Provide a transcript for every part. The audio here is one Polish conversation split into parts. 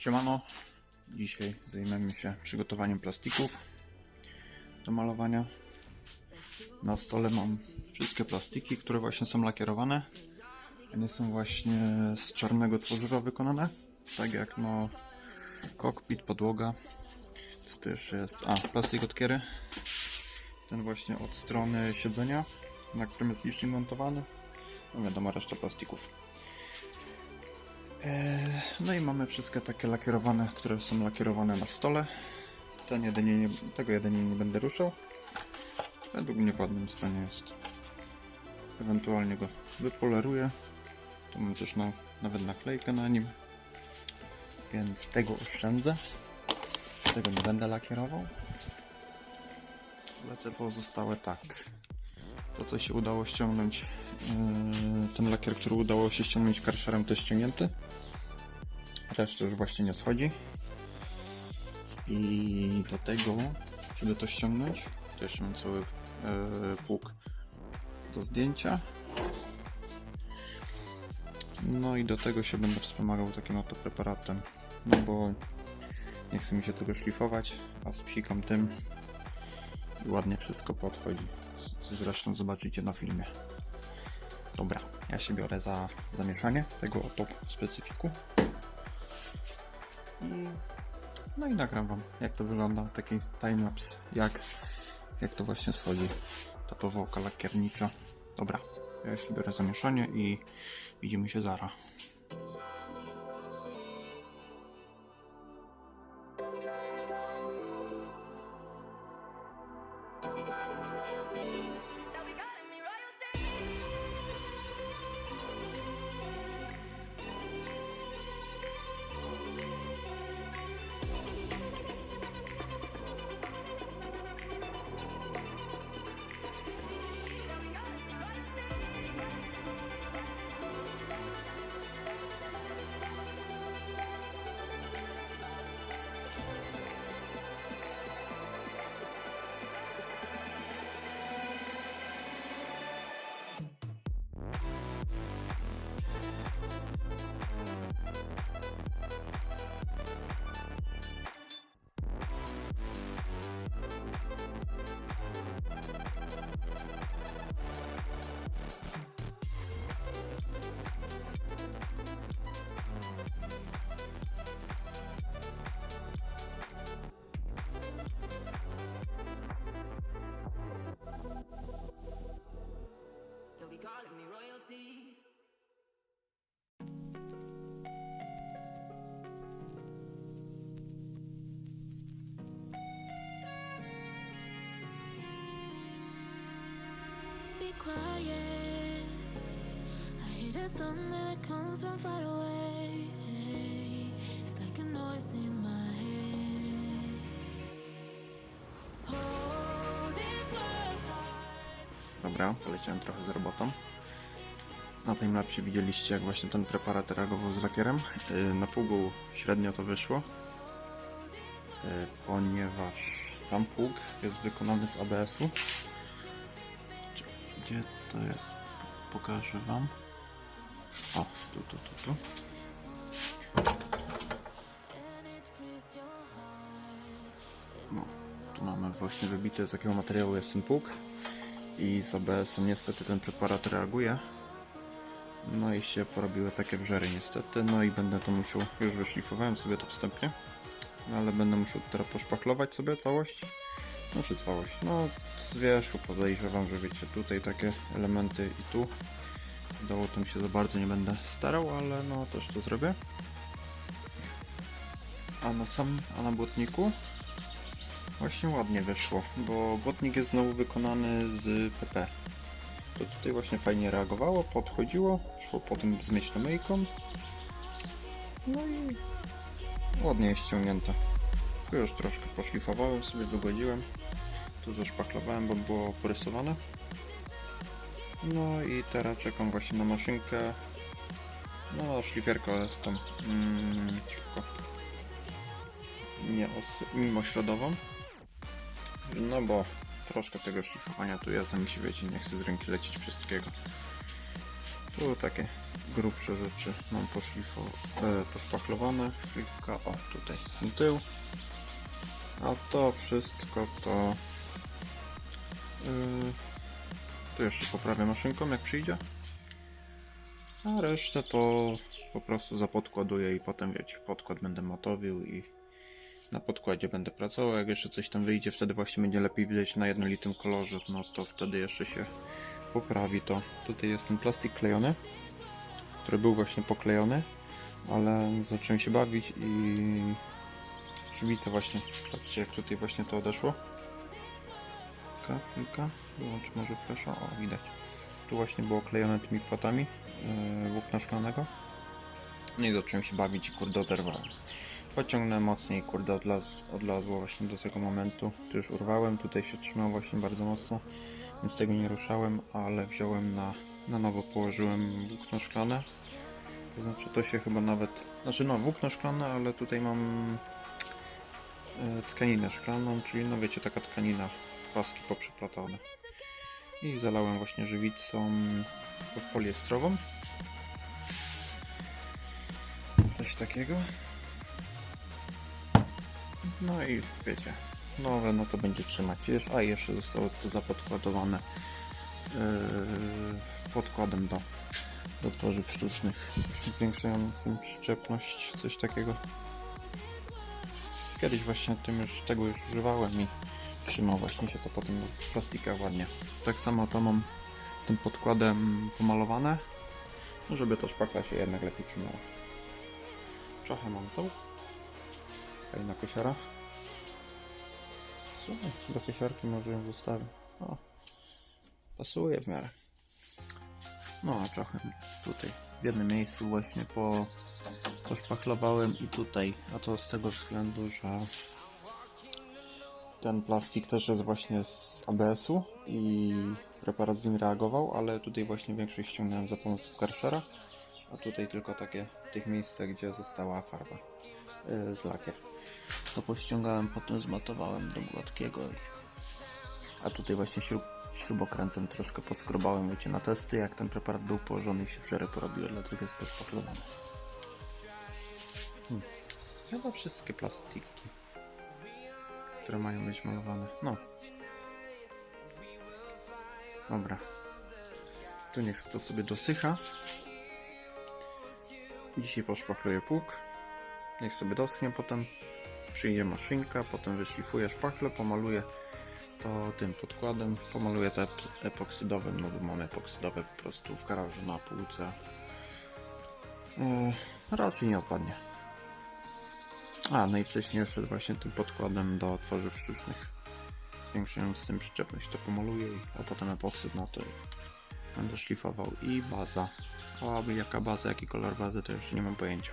Siemano, dzisiaj zajmiemy się przygotowaniem plastików do malowania. Na stole mam wszystkie plastiki, które właśnie są lakierowane. One są właśnie z czarnego tworzywa wykonane, tak jak no kokpit, podłoga. Co jeszcze jest? A, plastik od kiery. Ten właśnie od strony siedzenia, na którym jest licznik montowany. No wiadomo, reszta plastików. Eee, No i mamy wszystkie takie lakierowane, które są lakierowane na stole. Ten jedynie nie, tego jedynie nie będę ruszał. Według mnie w ładnym stanie jest. Ewentualnie go wypoleruję. Tu mam też na, nawet naklejkę na nim. Więc tego oszczędzę. Tego nie będę lakierował. Lecę pozostałe tak. To co się udało ściągnąć, yy, ten lakier, który udało się ściągnąć karszerem to jest ściągnięty. Reszta już właśnie nie schodzi. I do tego, żeby to ściągnąć, to jeszcze mam cały yy, pług do zdjęcia. No i do tego się będę wspomagał takim oto preparatem. No bo nie chce mi się tego szlifować, a z psiką tym ładnie wszystko podchodzi. Zresztą zobaczycie na filmie. Dobra, ja się biorę za zamieszanie tego oto specyfiku. I, no i nagram wam, jak to wygląda, taki timelapse, jak, jak to właśnie schodzi ta powłoka lakiernicza. Dobra, ja się biorę za mieszanie i widzimy się zara. Quiet. I hear the thunder that comes from far away. It's like a noise in my head. Dobra, poleciałem trochę z robotą. Na tym lapsie widzieliście, jak właśnie ten preparat reagował z lakierem. Yy, Na pługu średnio to wyszło, yy, ponieważ sam pług jest wykonany z ABS-u. Gdzie- to jest? Pokażę Wam. O, tu, tu, tu, tu. No, tu mamy właśnie wybite z jakiego materiału jest ten pług. I z ABS-em niestety ten preparat reaguje. No i się porobiły takie wrzery niestety. No i będę to musiał, już wyszlifowałem sobie to wstępnie. No ale będę musiał teraz poszpachlować sobie całość. Znaczy całość. No z wierzchu podejrzewam, że wiecie, tutaj takie elementy i tu. Z dołu tym się za bardzo nie będę starał, ale no też to zrobię. A na sam, a na błotniku Właśnie ładnie wyszło, bo błotnik jest znowu wykonany z PP. To tutaj właśnie fajnie reagowało, podchodziło, szło potem z myślomyjką. No i ładnie jest ściągnięte. Tu już troszkę poszlifowałem sobie, wygodziłem. Tu zaszpachlowałem, bo było porysowane. No i teraz czekam właśnie na maszynkę. No, szlifierkę tą mm, szybko. Nie os- mimośrodową. No bo troszkę tego szlifowania tu jest, a mi się wiecie, nie chcę z ręki lecieć wszystkiego. Tu takie grubsze rzeczy mam poszlifo, e, poszpachlowane. Chwilka, o tutaj tył. A to wszystko to... Yy, tu jeszcze poprawię maszynką jak przyjdzie. A resztę to po prostu zapodkładuję i potem wiecie, podkład będę matowił i na podkładzie będę pracował. Jak jeszcze coś tam wyjdzie, wtedy właśnie będzie lepiej widać na jednolitym kolorze, no to wtedy jeszcze się poprawi to. Tutaj jest ten plastik klejony, który był właśnie poklejony, ale zacząłem się bawić i żywica właśnie, patrzcie jak tutaj właśnie to odeszło. Kilka, kilka, wyłącz może flasza, o widać. Tu właśnie było klejone tymi płatami yy, włókna szklanego. No i zacząłem się bawić i kurde oderwałem. Pociągnę mocniej, kurde odlaz, odlazło właśnie do tego momentu. Tu już urwałem, tutaj się trzymał właśnie bardzo mocno, więc tego nie ruszałem, ale wziąłem na, na nowo, położyłem włókno szklane. To znaczy to się chyba nawet, znaczy no włókno szklane, ale tutaj mam e, tkaninę szklaną, czyli no wiecie, taka tkanina, paski poprzeplatane. I zalałem właśnie żywicą poliestrową. Coś takiego. No i wiecie, nowe no to będzie trzymać a jeszcze zostało to zapodkładowane yy, podkładem do, do tworzyw sztucznych zwiększającym przyczepność, coś takiego. Kiedyś właśnie tym już, tego już używałem i trzymał właśnie się to potem w plastikach ładnie. Tak samo to mam tym podkładem pomalowane, żeby to szpachla się jednak lepiej trzymała. Trochę mam tą. Fajna kosiara. Do kosiarki może ją zostawię. O, pasuje w miarę. No, a trochę tutaj w jednym miejscu właśnie po, poszpachlowałem i tutaj, a to z tego względu, że ten plastik też jest właśnie z ABS-u i preparat z nim reagował, ale tutaj właśnie większość ściągnąłem za pomocą karszera, a tutaj tylko takie w tych miejscach, gdzie została farba yy, z lakier. To pościągałem, potem zmatowałem do gładkiego. A tutaj właśnie śrub, śrubokrętem troszkę poskrobałem, wiecie, na testy, jak ten preparat był położony i się w żerę porobiło, dlatego jest poszpachlowany. Hmm. Chyba wszystkie plastiki, które mają być malowane. No. Dobra. Tu niech to sobie dosycha. Dzisiaj poszpachluję pług. Niech sobie doschnie, potem przyjdzie maszynka, potem wyszlifuję szpachlę, pomaluję to tym podkładem, pomaluję to ep- epoksydowym, no bo mam epoksydowe po prostu w garażu na półce. Yy, raczej nie odpadnie. A, no i wcześniej jeszcze właśnie tym podkładem do tworzyw sztucznych, zwiększając tym przyczepność, to pomaluję, i- a potem epoksyd na to będę szlifował i baza. A jaka baza, jaki kolor bazy, to już nie mam pojęcia.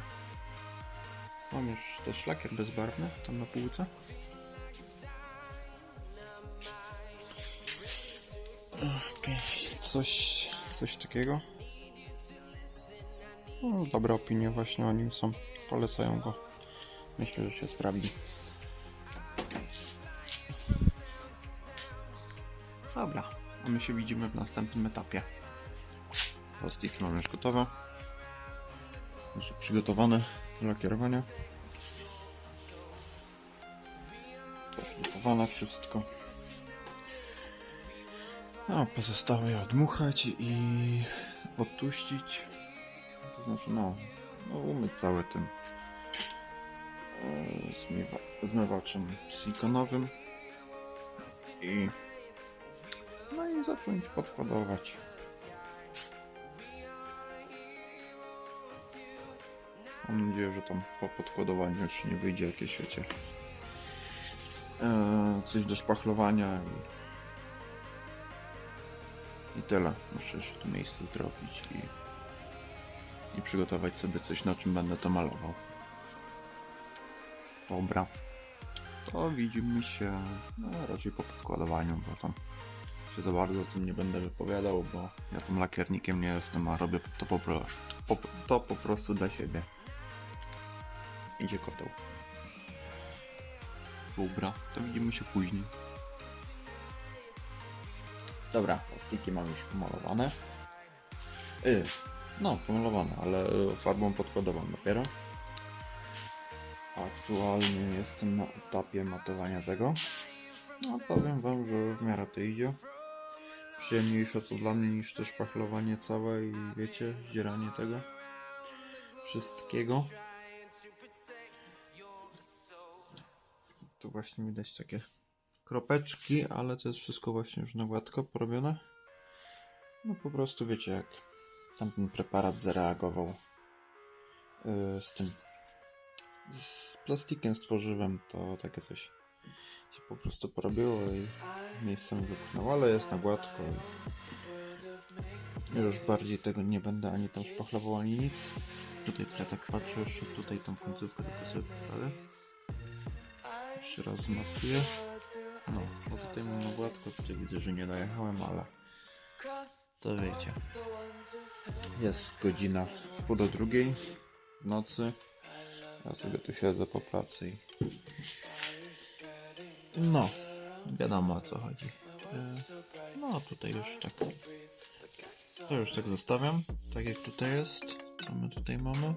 Mam już też lakier bezbarwny tam na półce. Okej, coś, coś takiego. No, dobre opinie właśnie o nim są. Polecają go. Myślę, że się sprawdzi. Dobra, a my się widzimy w następnym etapie. Plastiki mamy już gotowe. Już przygotowane do lakierowania. Poszlifowane wszystko. A pozostałe je odmuchać i odtuścić. To znaczy no, no umyć całe tym zmywa, zmywaczem silikonowym i no i zacząć podkładować. Mam nadzieję, że tam po podkładowaniu już nie wyjdzie jakieś, wiecie, e, coś do szpachlowania i, i tyle. Muszę jeszcze to miejsce zrobić i, i przygotować sobie coś, na czym będę to malował. Dobra. To widzimy się no, raczej po podkładowaniu, bo tam się za bardzo o tym nie będę wypowiadał, bo ja tam lakiernikiem nie jestem, a robię to po prostu, po, to po prostu dla siebie. Idzie koteł. Dobra, to widzimy się później. Dobra, plastiki mam już pomalowane. Y, No, pomalowane, ale e, farbą podkładową dopiero. Aktualnie jestem na etapie matowania tego. No, powiem wam, że w miarę to idzie. Przyjemniejsze to dla mnie niż też pachlowanie całe i wiecie, zdzieranie tego wszystkiego. Tu właśnie widać takie kropeczki, ale to jest wszystko właśnie już na gładko porobione. No po prostu wiecie jak tamten preparat zareagował yy, z tym z plastikiem, z tworzywem, to takie coś się po prostu porobiło i miejscem wypchnęło, ale jest na gładko już bardziej tego nie będę ani tam szpachlował, ani nic. Tutaj tak patrzę jeszcze tutaj tą końcówkę tylko sobie poprawię. Jeszcze raz zmasuję. No, bo tutaj mam na gładko, tutaj widzę, że nie dojechałem, ale to wiecie. Jest godzina w pół do drugiej nocy. Ja sobie tu siedzę po pracy i... No, wiadomo o co chodzi. E, No, tutaj już tak... To już tak zostawiam, tak jak tutaj jest. Co my tutaj mamy?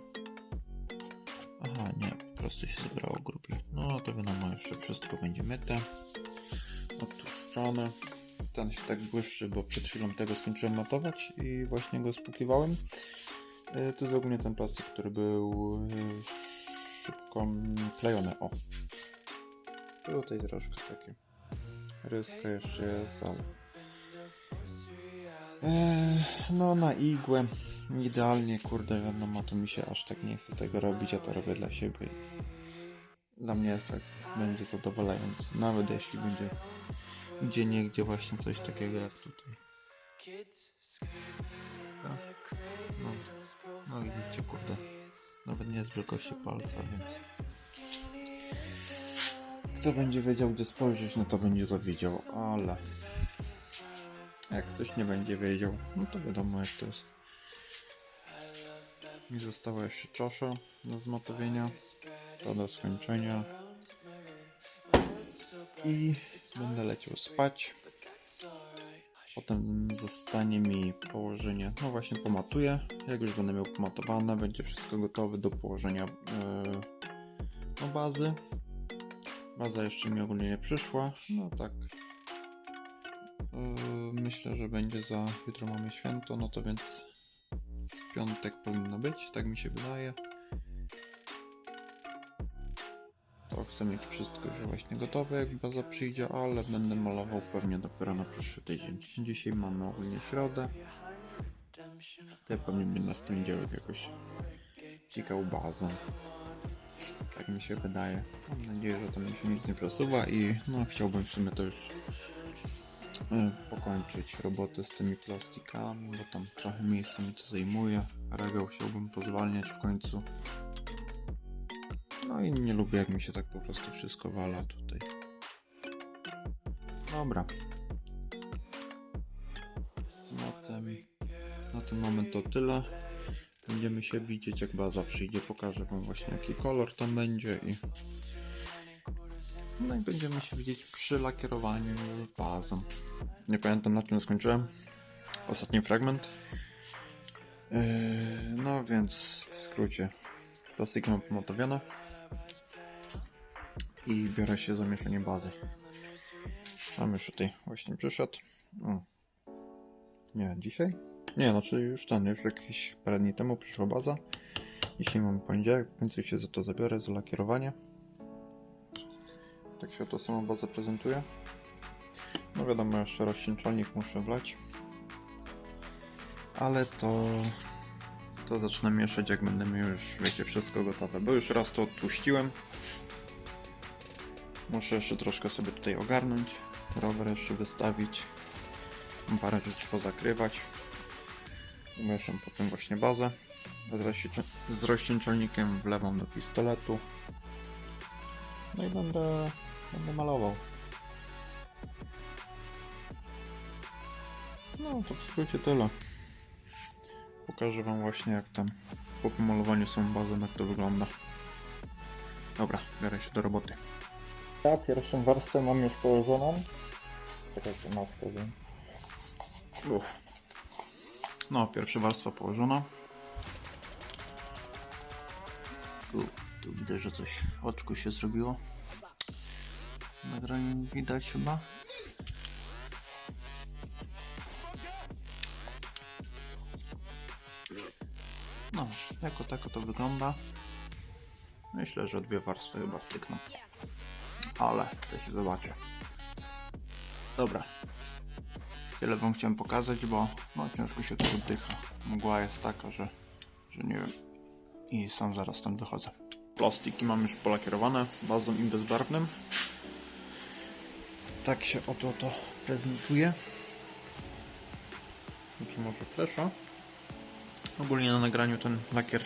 Aha, nie, po prostu się zebrało grupi. No, to wiadomo, jeszcze wszystko będzie myte. Odtłuszczone. Ten się tak błyszczy, bo przed chwilą tego skończyłem matować i właśnie go spłukiwałem. E, To jest ogólnie ten plastik, który był e, szybko klejony. O! Tutaj troszkę taki ryska jeszcze jest, ale... Eee, no na igłę idealnie, kurde, wiadomo, to mi się aż tak nie chce tego robić, ja to robię dla siebie. Dla mnie efekt będzie zadowalający, nawet jeśli będzie gdzie niegdzie właśnie coś takiego jak tutaj. Tak? No, no widzicie, kurde, nawet nie jest wielkości palca, więc kto będzie wiedział gdzie spojrzeć, no to będzie to widział, ale jak ktoś nie będzie wiedział, no to wiadomo jak to jest. Mi została jeszcze czasza do zmatowienia, to do skończenia. I będę leciał spać. Potem zostanie mi położenie, no właśnie pomatuję. Jak już będę miał pomatowane, będzie wszystko gotowe do położenia yy, no bazy. Baza jeszcze mi ogólnie nie przyszła, no tak. Yy, myślę, że będzie za jutro mamy święto, no to więc piątek powinno być, tak mi się wydaje. Chcę mieć wszystko już właśnie gotowe, jak baza przyjdzie, ale będę malował pewnie dopiero na przyszły tydzień. Dzisiaj mamy ogólnie środę. To ja pewnie będę w poniedziałek jakoś cikał bazę. Tak mi się wydaje. Mam nadzieję, że tam mi się nic nie przesuwa i no chciałbym w sumie to już e, pokończyć robotę z tymi plastikami, bo tam trochę miejsca mi to zajmuje. Regał chciałbym pozwalniać w końcu. No i nie lubię jak mi się tak po prostu wszystko wala tutaj. Dobra. Na tym, na ten moment to tyle. Będziemy się widzieć jak baza przyjdzie. Pokażę wam właśnie jaki kolor tam będzie i no i będziemy się widzieć przy lakierowaniu bazą. Nie pamiętam na czym skończyłem. Ostatni fragment. Yy, no więc w skrócie. Plastiki mam pomatowione. I biorę się za mieszanie bazy. Tam już tutaj właśnie przyszedł. O. Nie, dzisiaj? Nie, znaczy już ten, już jakieś parę dni temu przyszła baza. Dzisiaj mamy poniedziałek, w końcu się za to zabiorę, za lakierowanie. Tak się to sama baza prezentuje. No wiadomo, jeszcze rozcieńczalnik muszę wlać. Ale to... To zacznę mieszać jak będę miał już, wiecie, wszystko gotowe. Bo już raz to odtłuściłem. Muszę jeszcze troszkę sobie tutaj ogarnąć. Rower jeszcze wystawić. Parę rzeczy pozakrywać. Umieszczam potem właśnie bazę. Z, rozcieńcza- z rozcieńczalnikiem wlewam do pistoletu. No i będę, będę malował. No to w skrócie tyle. Pokażę wam właśnie jak tam po pomalowaniu są bazą, jak to wygląda. Dobra, biorę się do roboty. Ja pierwszą warstwę mam już położoną. Czekajcie, maskę wiem. No, pierwsza warstwa położona. U, tu widzę, że coś w oczku się zrobiło. W nagraniu widać chyba. No, jako tako to wygląda. Myślę, że dwie warstwy chyba stykną. Ale to się zobaczy. Dobra. Tyle wam chciałem pokazać, bo no, ciężko się tu oddycha. Mgła jest taka, że, że nie wiem. I sam zaraz stąd wychodzę. Plastiki mam już polakierowane bazą i bezbarwnym. Tak się oto to prezentuje. Znaczy może flesza. Ogólnie na nagraniu ten lakier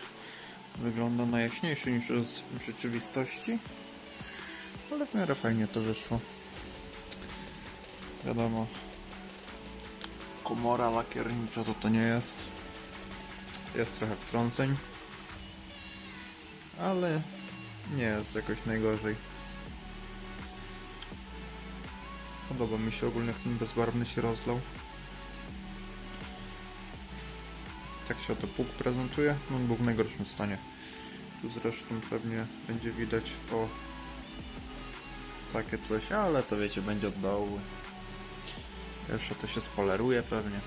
wygląda na jaśniejszy niż jest w rzeczywistości. Ale w miarę fajnie to wyszło. Wiadomo, komora lakiernicza to to nie jest. Jest trochę wtrąceń. Ale nie jest jakoś najgorzej. Podoba mi się ogólnie jak ten bezbarwny się rozlał. Tak się oto pług prezentuje. On był w najgorszym stanie. Tu zresztą pewnie będzie widać o takie coś, ale to wiecie, będzie od dołu. Jeszcze to się spoleruje pewnie,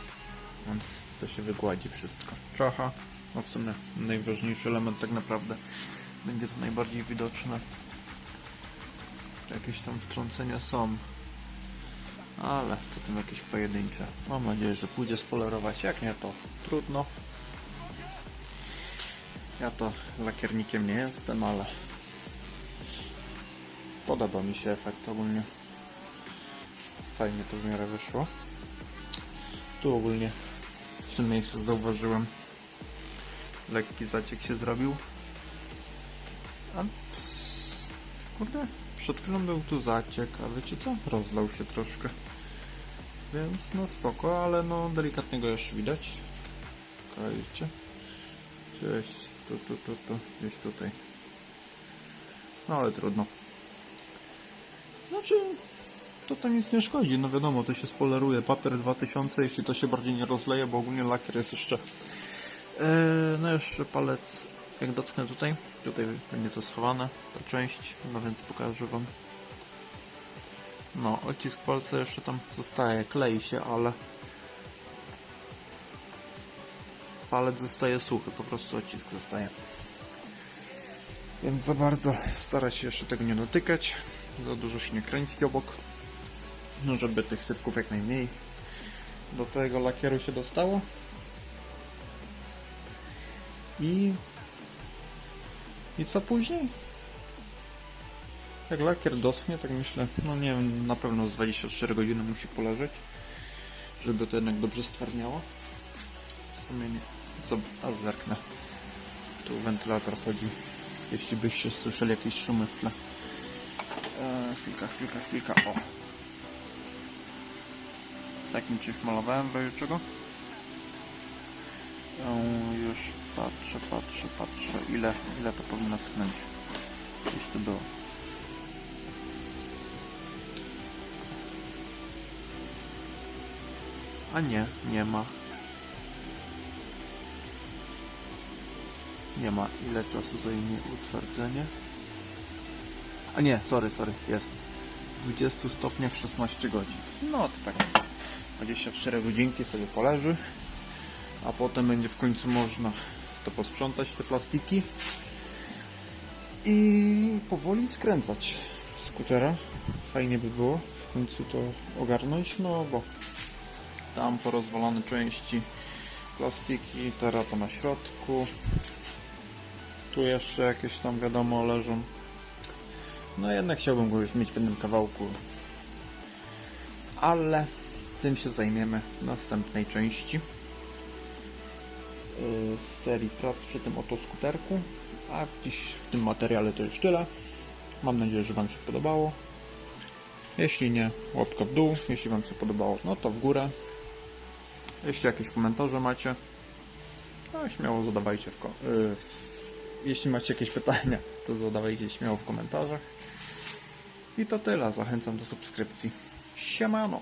więc to się wygładzi wszystko. Czacha, no w sumie najważniejszy element tak naprawdę będzie to najbardziej widoczne. Jakieś tam wtrącenia są, ale to tam jakieś pojedyncze. Mam nadzieję, że pójdzie spolerować, jak nie to trudno. Ja to lakiernikiem nie jestem, ale podoba mi się efekt ogólnie. Fajnie to w miarę wyszło. Tu ogólnie w tym miejscu zauważyłem lekki zaciek się zrobił. A kurde, przed chwilą był tu zaciek, a wiecie co? Rozlał się troszkę. Więc no spoko, ale no delikatnie go jeszcze widać. Czekajcie. Gdzieś tu, tu, tu, tu, gdzieś tutaj. No ale trudno. Znaczy, to to nic nie szkodzi, no wiadomo, to się spoleruje. Papier 2000, jeśli to się bardziej nie rozleje, bo ogólnie lakier jest jeszcze... Eee, no jeszcze palec, jak dotknę tutaj, tutaj będzie to schowane, ta część, no więc pokażę wam. No, odcisk palca jeszcze tam zostaje, klei się, ale... Palec zostaje suchy, po prostu odcisk zostaje. Więc za bardzo starać się jeszcze tego nie dotykać, za dużo się nie kręcić obok, no żeby tych sypków jak najmniej do tego lakieru się dostało. I... I co później? Jak lakier doschnie, tak myślę, no nie wiem, na pewno z 24 godziny musi poleżeć, żeby to jednak dobrze stwardniało. W sumie nie. Zob a zerknę. Tu wentylator chodzi. Jeśli byście słyszeli jakieś szumy w tle. Chwilka, chwilka, chwilka. O. Takim czymś malowałem w razie czego. Już patrzę, patrzę, patrzę. Ile, ile to powinno schnąć. Gdzieś tu było. A nie, nie ma. Nie ma. Ile czasu zajmie utwardzenie? A nie, sorry, sorry, jest. W 20 stopniach 16 godzin. No to tak 24 godzinki sobie poleży, a potem będzie w końcu można to posprzątać, te plastiki i powoli skręcać skutera. Fajnie by było w końcu to ogarnąć, no bo tam porozwalane części plastiki, teraz to na środku. Tu jeszcze jakieś tam wiadomo leżą. No jednak chciałbym go już mieć w jednym kawałku. Ale tym się zajmiemy w następnej części yy, z serii prac przy tym oto skuterku. A dziś w tym materiale to już tyle. Mam nadzieję, że Wam się podobało. Jeśli nie, łapka w dół. Jeśli Wam się podobało, no to w górę. Jeśli jakieś komentarze macie, no śmiało zadawajcie w yy, jeśli macie jakieś pytania, to zadawajcie śmiało w komentarzach. I to tyle. Zachęcam do subskrypcji. Siemano!